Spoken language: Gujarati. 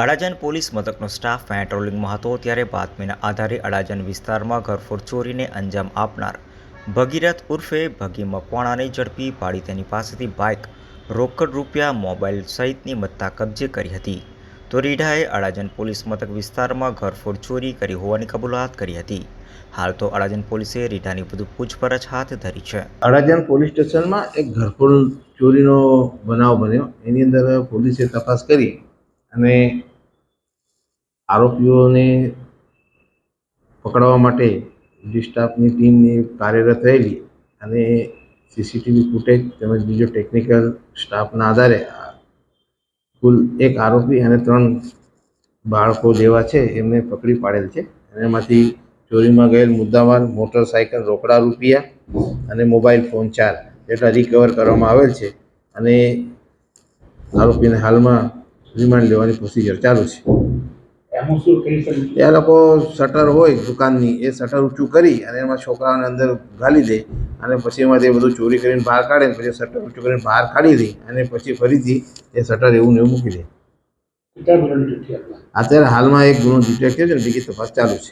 અડાજણ પોલીસ મથકનો સ્ટાફ પેટ્રોલિંગમાં હતો ત્યારે બાતમીના આધારે અડાજણ વિસ્તારમાં ઘરફોડ ચોરીને અંજામ આપનાર ભગીરથ ઉર્ફે ભગી મકવાણાને ઝડપી પાડી તેની પાસેથી બાઇક રોકડ રૂપિયા મોબાઈલ સહિતની મત્તા કબજે કરી હતી. તો રીઢાએ અડાજણ પોલીસ મથક વિસ્તારમાં ઘરફોડ ચોરી કરી હોવાની કબૂલાત કરી હતી. હાલ તો અડાજણ પોલીસે રીઢાની વધુ પૂછપરછ હાથ ધરી છે. અડાજણ પોલીસ સ્ટેશનમાં એક ઘરફોડ ચોરીનો બનાવ બન્યો. એની અંદર પોલીસે તપાસ કરી અને આરોપીઓને પકડવા માટે ડિસ્ટાફની સ્ટાફની ટીમની કાર્યરત રહેલી અને સીસીટીવી ફૂટેજ તેમજ બીજો ટેકનિકલ સ્ટાફના આધારે કુલ એક આરોપી અને ત્રણ બાળકો જેવા છે એમને પકડી પાડેલ છે. એમાંથી ચોરીમાં ગયેલ મુદ્દામાલ, મોટરસાયકલ, રોકડા રૂપિયા અને મોબાઈલ ફોન ચાર જેટલા રિકવર કરવામાં આવેલ છે અને આરોપીને હાલમાં રિમાન્ડ લેવાની પ્રોસિજર ચાલુ છે. એ લોકો શટર હોય દુકાનની એ શટર ઊંચું કરી અને એમાં છોકરાઓને અંદર ઘાલી દે અને પછી એમાંથી તે બધું ચોરી કરીને બહાર કાઢે પછી શટર ઊંચું કરીને બહાર કાઢી દે અને પછી ફરીથી એ શટર એવું ને એવું મૂકી દે. અત્યારે હાલમાં એક ગુનો ડિટેક્ટ થયો છે ને બીજી તપાસ ચાલુ છે.